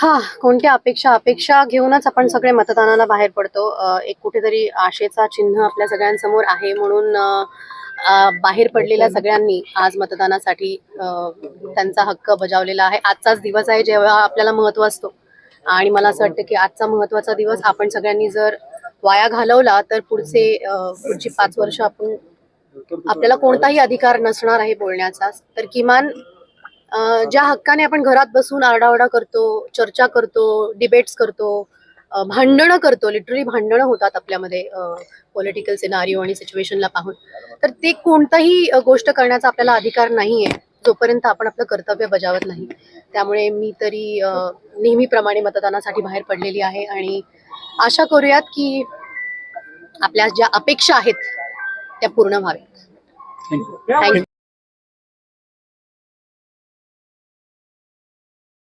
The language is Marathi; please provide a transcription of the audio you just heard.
हा कोणत्या अपेक्षा? अपेक्षा घेऊनच आपण सगळे मतदानाला बाहेर पडतो. एक कुठेतरी आशेचा चिन्ह आपल्या सगळ्यांसमोर आहे म्हणून बाहेर पडलेल्या सगळ्यांनी आज मतदानासाठी त्यांचा हक्क बजावलेला आहे. आजचाच दिवस आहे जेव्हा आपल्याला महत्त्व असतो. आणि मला असं वाटतं की आजचा महत्त्वाचा दिवस आपण सगळ्यांनी जर वाया घालवला तर पुढचे पुढची पाच वर्ष आपण आपल्याला कोणताही अधिकार नसणार आहे बोलण्याचा. तर किमान ज्या हक्काने आपण घरात बसून आरडाओरडा करतो चर्चा करतो डिबेट्स करतो भांडणं करतो लिटरली भांडणं होतात आपल्यामध्ये पॉलिटिकल सिनारिओ आणि सिच्युएशनला पाहून. तर ते कोणताही गोष्ट करण्याचा आपल्याला अधिकार नाही आहे जोपर्यंत आपण आपलं कर्तव्य बजावत नाही. त्यामुळे मी तरी नेहमीप्रमाणे मतदानासाठी बाहेर पडलेली आहे आणि आशा करूयात की आपल्या ज्या अपेक्षा आहेत त्या पूर्ण व्हाव्यात. थँक्यू